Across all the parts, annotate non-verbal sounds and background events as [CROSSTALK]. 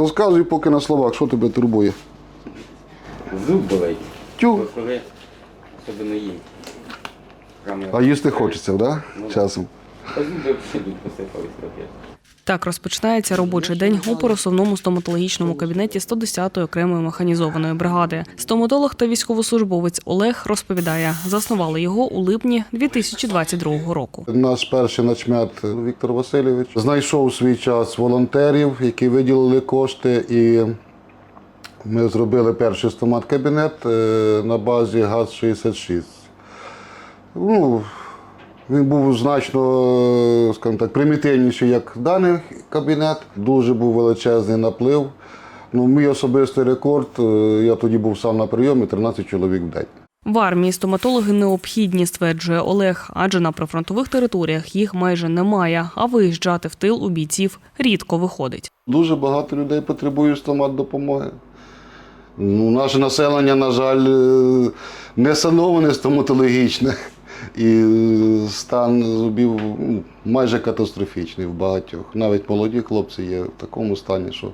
Розказуй поки на словах, що тебе турбує. Зуб болить. Тю. Бо Коли особливо їм. Прямо А їсти хочеться, да? Часом. Та зуби посипались трохи. Так розпочинається робочий день у пересувному стоматологічному кабінеті 110-ї окремої механізованої бригади. Стоматолог та військовослужбовець Олег розповідає, заснували його у липні 2022 року. Наш перший начмет Віктор Васильович знайшов свій час волонтерів, які виділили кошти, і ми зробили перший стомат-кабінет е, на базі ГАЗ-66. Ну, він був значно, е, скажімо так, примітивніший, як даний кабінет. Дуже був величезний наплив. Ну, мій особистий рекорд, е, я тоді був сам на прийомі 13 чоловік в день. В армії стоматологи необхідні, стверджує Олег, адже на прифронтових територіях їх майже немає, а виїжджати в тил у бійців рідко виходить. Дуже багато людей потребує стомат допомоги. Ну, наше населення, на жаль, е, не сановане стоматологічне. І стан зубів ну, майже катастрофічний в багатьох. Навіть молоді хлопці є в такому стані, що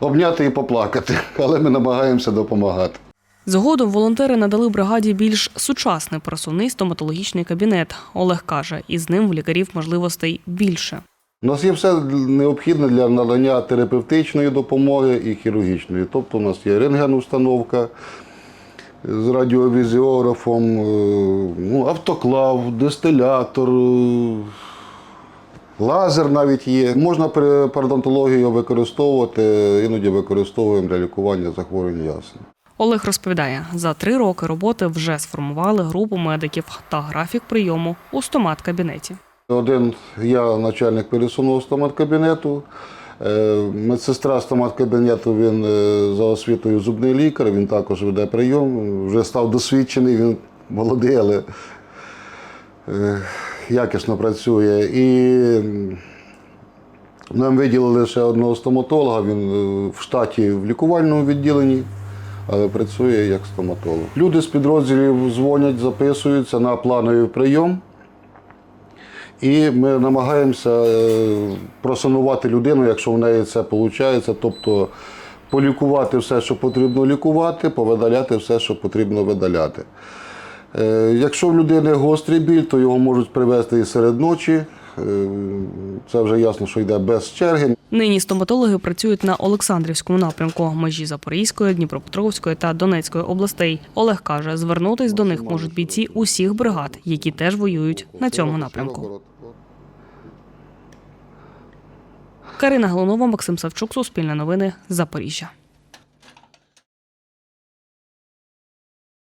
обняти і поплакати, [LAUGHS] але ми намагаємося допомагати. Згодом волонтери надали бригаді більш сучасний пересувний стоматологічний кабінет. Олег каже, із ним в лікарів можливостей більше. У нас є все необхідне для надання терапевтичної допомоги і хірургічної. Тобто у нас є рентген-установка з радіовізіографом, е, ну, автоклав, дистилятор, е, лазер навіть є. Можна при пародонтології використовувати, іноді використовуємо для лікування захворювань ясен. Олег розповідає, за три роки роботи вже сформували групу медиків та графік прийому у стомат-кабінеті. Один я начальник пересувного стомат-кабінету. Е, Медсестра стомат-кабінету, він е, за освітою зубний лікар, він також веде прийом, вже став досвідчений, він молодий, але е, якісно працює. І нам виділили ще одного стоматолога, він в штаті в лікувальному відділенні, але працює як стоматолог. Люди з підрозділів дзвонять, записуються на плановий прийом. І ми намагаємося просунувати просанувати людину, якщо в неї це виходить, тобто полікувати все, що потрібно лікувати, повидаляти все, що потрібно видаляти. Е, Якщо в людини гострий біль, то його можуть привезти і серед ночі. Е, Це вже ясно, що йде без черги. Нині стоматологи працюють на Олександрівському напрямку межі Запорізької, Дніпропетровської та Донецької областей. Олег каже, звернутись до них можуть бійці усіх бригад, які теж воюють на цьому напрямку. Карина Голунова, Максим Савчук, Суспільне новини, Запоріжжя.